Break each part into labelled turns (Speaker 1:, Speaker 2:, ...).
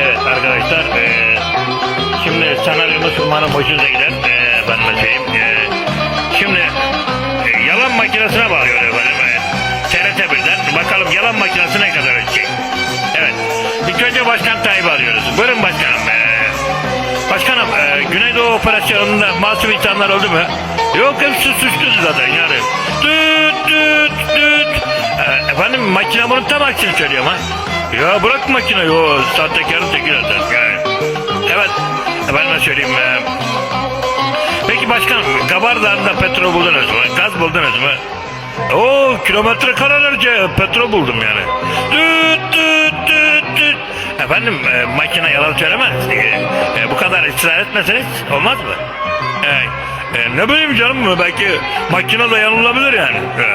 Speaker 1: Evet arkadaşlar eee, şimdi senaryomuz umarım hoşunuza gider. Eee ben şeyim. eee, şimdi e, yalan makinesine bağlıyor efendim. E, TRT birden bakalım yalan makinesi ne kadar ödeyecek. Evet. İlk önce Başkan Tayyip'i alıyoruz. Buyurun başkanım. Eee, başkanım eee, Güneydoğu operasyonunda masum insanlar oldu mu? Yok hepsi suçlu zaten yani. Düt düt düt. Eee, efendim makine bunun tam aksini söylüyor ama. Ya bırak makineyi o sahtekarın teki zaten. Yani. Evet. Efendime söyleyeyim. eee, Peki başkanım Gabardağ'da petrol buldunuz mu? Gaz buldunuz mu? Oo kilometre karelerce petrol buldum yani. Düt düt düt düt. Efendim e, makine yalan söylemez. E, e, bu kadar ısrar etmeseniz olmaz mı? E, e, ne bileyim canım belki makine de yanılabilir yani. E,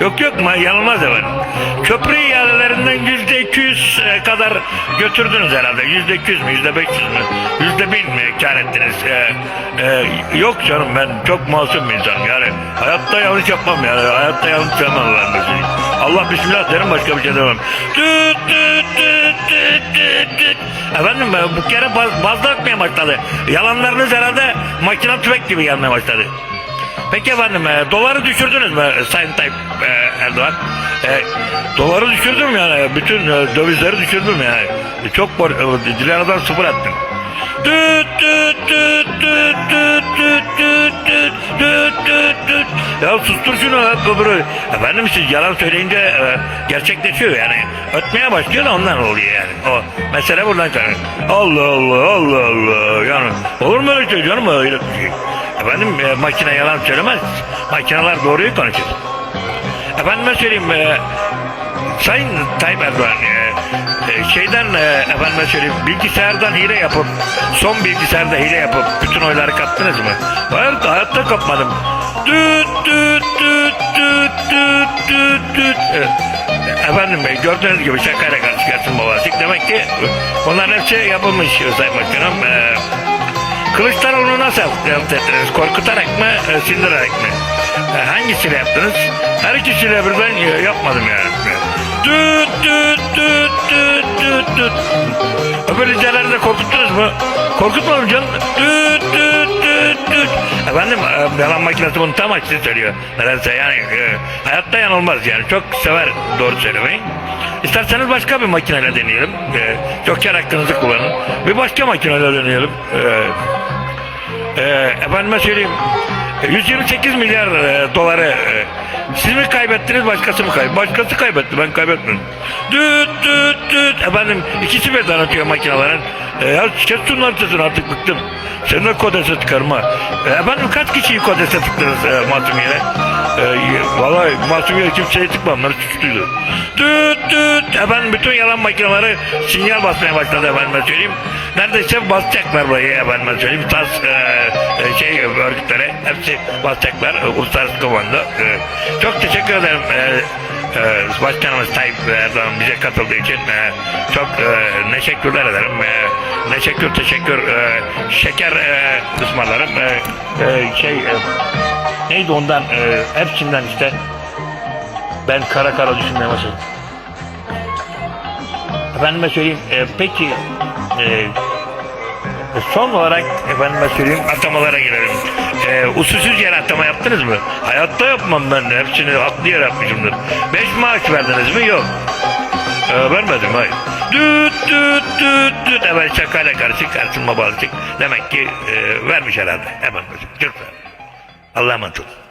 Speaker 1: yok yok ma- yanılmaz efendim. Köprü ihalelerinden yüzde iki yüz e, kadar götürdünüz herhalde. Yüzde iki yüz mü yüzde beş yüz mü? Yüzde bin mi kar ettiniz? E, e, yok canım ben çok masum bir insanım yani. Hayatta yanlış yapmam yani. Hayatta yanlış yapmam ben mesela. Allah bismillah derim başka bir şey demem. Düt düt düt düt düt düt. Efendim bu kere baz, bazda akmaya başladı. Yalanlarınız herhalde makine tüfek gibi gelmeye başladı. Peki efendim e, doları düşürdünüz mü Sayın Tayyip e, Erdoğan? E, doları düşürdüm yani. Bütün e, dövizleri düşürdüm yani. E, çok e, Dilara'dan sıfır attım. Düt düt düt düt düt düt düt düt düt düt düt. Ya sustur şunu öbürü. Efendim siz yalan söyleyince e, gerçekleşiyor yani. Ötmeye başlıyor da ondan oluyor yani. O mesele buradan çıkıyor. Allah Allah Allah Allah. Yani olur mu öyle şey canım öyle bir şey. Efendim e, makine yalan söylemez. Makineler doğruyu konuşur. Efendime söyleyeyim e, Sayın Tayyip Erdoğan e, e, şeyden e, efendime söyleyeyim bilgisayardan hile yapıp son bilgisayarda hile yapıp bütün oyları kattınız mı? Hayır hayatta kapmadım. Düt düt düt düt düt düt düt. E, Efendim e, gördüğünüz gibi şakayla karşı gelsin babasık. Demek ki onların hepsi yapılmış Sayın Başkanım. E, Kılıçdaroğlu'nu nasıl yaptınız? Korkutarak mı, e, sindirerek mi? E, hangisiyle yaptınız? Her ikisiyle birden e, yapmadım yani. Düt düt düt düt düt düt. Öbür liderleri de korkuttunuz mu? Korkutmadım canım. Düt düt düt düt. Efendim yalan makinesi bunu tam açısı söylüyor. Nedense yani e, hayatta yanılmaz yani. Çok sever doğru söylemeyi. İsterseniz başka bir makineyle deneyelim. E, joker hakkınızı kullanın. Bir başka makineyle deneyelim. E, e, efendime söyleyeyim. e, 128 milyar e, doları e, siz mi kaybettiniz başkası mı kaybetti? Başkası kaybetti ben kaybetmedim. Düt düt düt. Efendim ikisi birden atıyor makinelerin. E, ya kes şunları sesini artık bıktım. Seni de kodese tıkarım ha. E, efendim kaç kişiyi kodese tıktınız e, Masumiye'ne? E, vallahi Masumiye kimseye tıkmam. Onlar suçluydu. Düt düt. Efendim bütün yalan makineleri sinyal basmaya başladı efendime söyleyeyim. Neredeyse basacaklar burayı efendime söyleyeyim. Tas e, e, şey örgütlere hepsi basacaklar. E, Uluslararası komando. E, çok teşekkür ederim. E, ee, Başkanımız Tayyip Erdoğan bize katıldığı için e, çok e, teşekkürler ederim. E, teşekkür teşekkür e, şeker e, ısmarlarım. E, e, şey e, neydi ondan e, hepsinden işte ben kara kara düşünmeye başladım. Efendime söyleyeyim e, peki e, Son olarak efendime söyleyeyim atamalara girelim. Ee, usulsüz yere atama yaptınız mı? Hayatta yapmam ben de. Hepsini haklı yere yapmışımdır. Beş maaş verdiniz mi? Yok. Ee, vermedim hayır. Düt düt düt düt. Evet şakayla karışık karşıma bağlayacak. Demek ki e, vermiş herhalde. Hemen. Ol. Allah'a emanet olun.